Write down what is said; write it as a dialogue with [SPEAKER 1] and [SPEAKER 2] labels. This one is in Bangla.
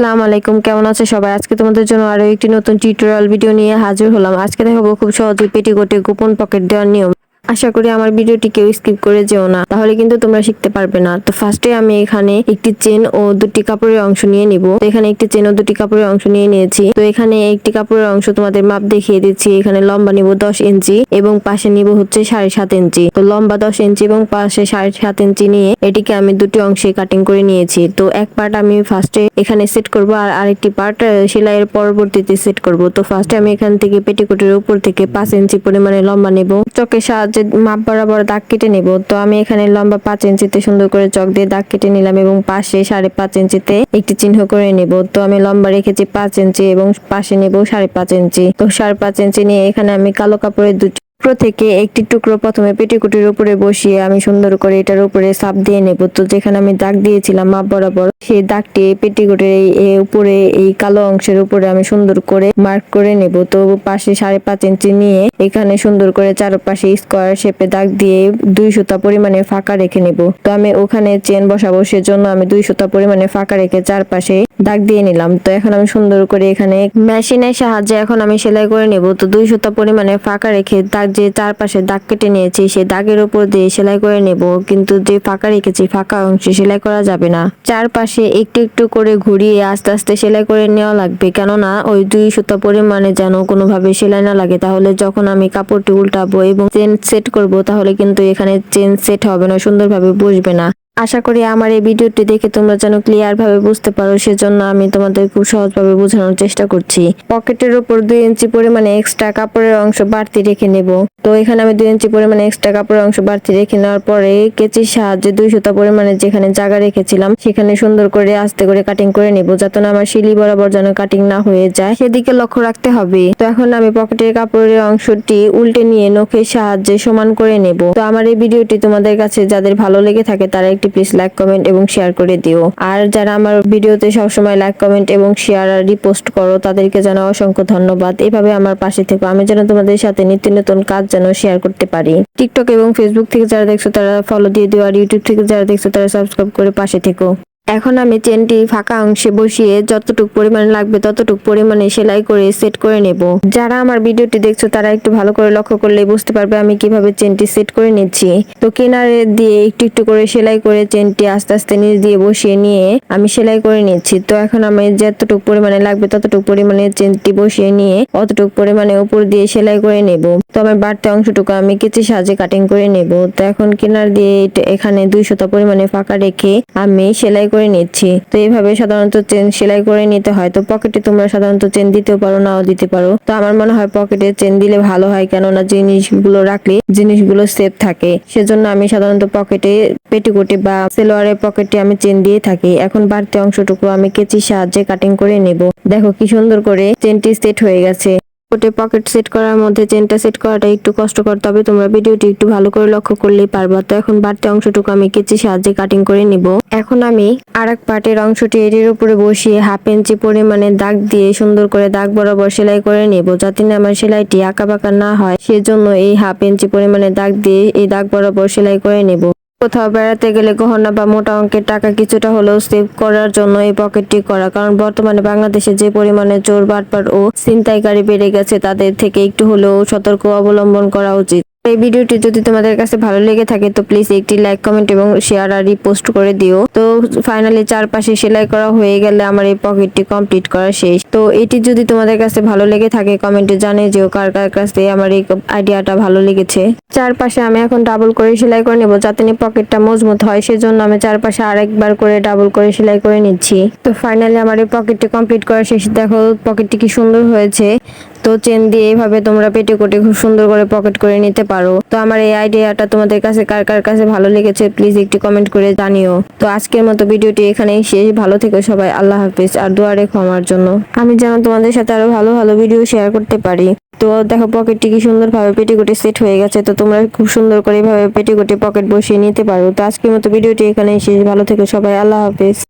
[SPEAKER 1] আসসালামু আলাইকুম, কেমন আছে সবাই? আজকে তোমাদের জন্য আরও একটি নতুন টিউটোরিয়াল ভিডিও নিয়ে হাজির হলাম। আজকে দেখাবো খুব সহজে পেটিকোটে গোপন পকেট দেওয়ার নিয়ম। আশা করি আমার ভিডিওটি কেউ স্কিপ করে যেও না। তাহলে কিন্তু তোমরা শিখতে পারবে না। তো ফার্স্টে আমি এখানে একটি চেন ও দুটি কাপড়ের অংশ নিয়ে নিব। তো এখানে একটি চেন ও দুটি কাপড়ের অংশ নিয়ে নিয়েছি। তো এখানে একটি কাপড়ের অংশ তোমাদের মাপ দেখিয়ে দিচ্ছি। এখানে লম্বা নিব দশ ইঞ্চি এবং পাশে নিব হচ্ছে সাড়ে সাত ইঞ্চি। তো লম্বা দশ ইঞ্চি এবং পাশে সাড়ে সাত ইঞ্চি নিয়ে এটিকে আমি দুটি অংশে কাটিং করে নিয়েছি। তো এক পার্ট আমি ফার্স্টে এখানে সেট করব আর আরেকটি পার্ট সেলাইয়ের পরবর্তীতে সেট করব। তো ফার্স্টে আমি এখান থেকে পেটিকোটের উপর থেকে পাঁচ ইঞ্চি পরিমাণে লম্বা নেব। চকের সাহায্যে মাপ বরাবর দাগ কেটে নেব। তো আমি এখানে লম্বা পাঁচ ইঞ্চিতে সুন্দর করে চক দিয়ে দাগ কেটে নিলাম এবং পাশে সাড়ে পাঁচ ইঞ্চিতে একটি চিহ্ন করে নেব। তো আমি লম্বা রেখেছি পাঁচ ইঞ্চি এবং পাশে নেব সাড়ে পাঁচ ইঞ্চি। তো সাড়ে পাঁচ ইঞ্চি নিয়ে এখানে আমি কালো কাপড়ের দুটি টুকরো থেকে একটি টুকরো প্রথমে পেটিকুটির উপরে বসিয়ে আমি সুন্দর করে এটার উপরে সাপ দিয়ে নেব। তো যেখানে আমি দাগ দিয়েছিলাম মাপ বরাবর, সেই দাগটি পেটিকুটির এই উপরে, এই কালো অংশের উপরে আমি সুন্দর করে মার্ক করে নেব। তো পাশে সাড়ে পাঁচ ইঞ্চি নিয়ে এখানে সুন্দর করে চারপাশে স্কোয়ার শেপে দাগ দিয়ে দুই সুতা পরিমাণে ফাঁকা রেখে নেব। তো আমি ওখানে চেন বসাবো, সেজন্য আমি দুই সুতা পরিমাণে ফাঁকা রেখে চারপাশে দাগ দিয়ে নিলাম। তো এখন আমি সুন্দর করে এখানে মেশিনের সাহায্যে এখন আমি সেলাই করে নেব। তো দুই সুতা পরিমাণে ফাঁকা রেখে দাগ যে চারপাশে দাগ কেটে নিয়েছি সেই দাগের উপর দিয়ে সেলাই করে নেব, কিন্তু যে ফাঁকা রেখেছি, ফাঁকা অংশে সেলাই করা যাবে না। চারপাশে একটু একটু করে ঘুরিয়ে আস্তে আস্তে সেলাই করে নেওয়া লাগবে, কেননা ওই দুই সুতা পরিমাণে যেন কোনোভাবে সেলাই না লাগে। তাহলে যখন আমি কাপড়টি উল্টাবো এবং চেন সেট করব, তাহলে কিন্তু এখানে চেন সেট হবে না, সুন্দরভাবে বসবে না। আশা করি আমার এই ভিডিওটি দেখে তোমরা যেন ক্লিয়ার ভাবে বুঝতে পারো, সেজন্য আমি তোমাদের খুব সহজভাবে বোঝানোর চেষ্টা করছি। পকেটের উপর দুই ইঞ্চি পরিমাণে এক্সট্রা কাপড়ের অংশ বাড়তি রেখে নেব। তো এখানে আমি দুই ইঞ্চি পরিমাণে এক্সট্রা কাপড়ের অংশ বাড়তি রেখে নেওয়ার পরে কেচির সাহায্যে দুই সুতা পরিমাণে যেখানে জায়গা রেখেছিলাম, সেখানে সুন্দর করে আস্তে করে কাটিং করে নেব, যাতে না আমার শিলি বরাবর যেন কাটিং না হয়ে যায়। সেদিকে লক্ষ্য রাখতে হবে। তো এখন আমি পকেটের কাপড়ের অংশটি উল্টে নিয়ে নখের সাহায্যে সমান করে নেব। তো আমার এই ভিডিওটি তোমাদের কাছে যাদের ভালো লেগে থাকে, তারা একটি প্লিজ লাইক কমেন্ট এবং শেয়ার করে দিও। আর যারা আমার ভিডিওতে সবসময় লাইক কমেন্ট এবং শেয়ার আর রিপোস্ট করো, তাদেরকে জানাও অসংখ্য ধন্যবাদ। এভাবে আমার পাশে থেকো। আমি যেন তোমাদের সাথে নিত্য নতুন কাজ যেন শেয়ার করতে পারি। টিকটক এবং ফেসবুক থেকে যারা দেখছ, তারা ফলো দিয়ে দিও। আর ইউটিউব থেকে যারা দেখছ, তারা সাবস্ক্রাইব করে পাশে থেকো। এখন আমি চেনটি ফাঁকা অংশে বসিয়ে যতটুকু পরিমাণ লাগবে ততটুকু পরিমাণে সেলাই করে সেট করে নেব। যারা আমার ভিডিওটি দেখছ, তারা একটু ভালো করে লক্ষ্য করলে বুঝতে পারবে আমি কীভাবে চেনটি সেট করে নিচ্ছি। তো কিনারে দিয়ে একটু একটু করে সেলাই করে চেনটি আস্তে আস্তে নিচ দিয়ে বসিয়ে নিয়ে আমি সেলাই করে নিচ্ছি। তো এখন আমি যতটুকু পরিমাণে লাগবে ততটুকু পরিমাণে চেনটি বসিয়ে নিয়ে অতটুকু পরিমাণে উপর দিয়ে সেলাই করে নেব। তো আমার বাড়তি অংশটুকু আমি কেচি সাহায্যে কাটিং করে নেব। তো এখন কিনার দিয়ে এখানে দুইশত পরিমাণে ফাঁকা রেখে আমি সেলাই করে নিচ্ছি। তো এইভাবে সাধারণত চেন সেলাই করে নিতে হয়। তো পকেটে তোমরা সাধারণত চেন দিতেও পারো, নাও দিতে পারো। তো আমার মনে হয় পকেটে চেন দিলে ভালো হয়, কেননা জিনিসগুলো রাখলে জিনিসগুলো সেফ থাকে। সেজন্য আমি সাধারণত পকেটে পেটিকোটে বা সেলোয়ারের পকেটে আমি চেন দিয়ে থাকি। এখন বাড়তি অংশটুকু আমি কেচির সাহায্যে কাটিং করে নেব। দেখো কি সুন্দর করে চেনটি সেট হয়ে গেছে। কোটে পকেট সেট করার মধ্যে চেনটা সেট করাটা একটু কষ্টকর, তবে তোমরা ভিডিওটি একটু ভালো করে লক্ষ্য করলেই পারবা। তো এখন বাড়তি অংশটুকু আমি কেচি সাহায্যে কাটিং করে নিব। এখন আমি আর এক পার্টের অংশটি এটির উপরে বসিয়ে হাফ ইঞ্চি পরিমাণে দাগ দিয়ে সুন্দর করে দাগ বরাবর সেলাই করে নিব, যাতে না আমার সেলাইটি আঁকা বাঁকা না হয়। সেজন্য এই হাফ ইঞ্চি পরিমাণে দাগ দিয়ে এই দাগ বরাবর সেলাই করে নেব। কোথাও বেড়াতে গেলে গহনা বা মোটা অঙ্কের টাকা কিছুটা হলেও সেভ করার জন্য এই পকেটটি করা। কারণ বর্তমানে বাংলাদেশে যে পরিমাণে চোর বাটপাট ও ছিনতাইকারী বেড়ে গেছে, তাদের থেকে একটু হলেও সতর্ক অবলম্বন করা উচিত। এই ভিডিওটি যদি তোমাদের কাছে ভালো লেগে থাকে, তো প্লিজ একটি লাইক কমেন্ট এবং শেয়ার আর রিপোস্ট করে দিও। তো ফাইনালি চারপাশে সেলাই করা হয়ে গেলে আমার এই পকেটটি কমপ্লিট করা শেষ। তো এটি যদি তোমাদের কাছে ভালো লেগে থাকে কমেন্টে জানিয়ে যেও কার কার কাছে আমার এই আইডিয়াটা ভালো লেগেছে। চারপাশে আমি এখন ডাবল করে সেলাই করে নেব, যাতে না পকেটটা মজবুত হয়, সেজন্য আমি চারপাশে আরেকবার করে ডাবল করে সেলাই করে নিচ্ছি। তো ফাইনালি আমার এই পকেটটি কমপ্লিট করা শেষ। দেখো পকেটটি কি সুন্দর হয়েছে। তো চেন দিয়ে এইভাবে তোমরা পেটে কোটে খুব সুন্দর করে পকেট করে নিতে পারো। তো আমার এই আইডিয়াটা তোমাদের কাছে কার কার কাছে ভালো লেগেছে প্লিজ একটি কমেন্ট করে জানিও। তো আজকের মতো ভিডিওটি এখানেই শেষ। ভালো থেকো সবাই, আল্লাহ হাফিজ। আর দোয়া রেখো আমার জন্য। আমি যেন তোমাদের সাথে আরও ভালো ভালো ভিডিও শেয়ার করতে পারি। তো দেখো পকেটটি কি সুন্দর সুন্দরভাবে পেটিকোটে সেট হয়ে গেছে। তো তোমরা খুব সুন্দর করে এভাবে পেটিকোটে পকেট বসিয়ে নিতে পারো। তো আজকের মতো ভিডিওটি এখানেই শেষ। ভালো থেকো সবাই, আল্লাহ হাফিজ।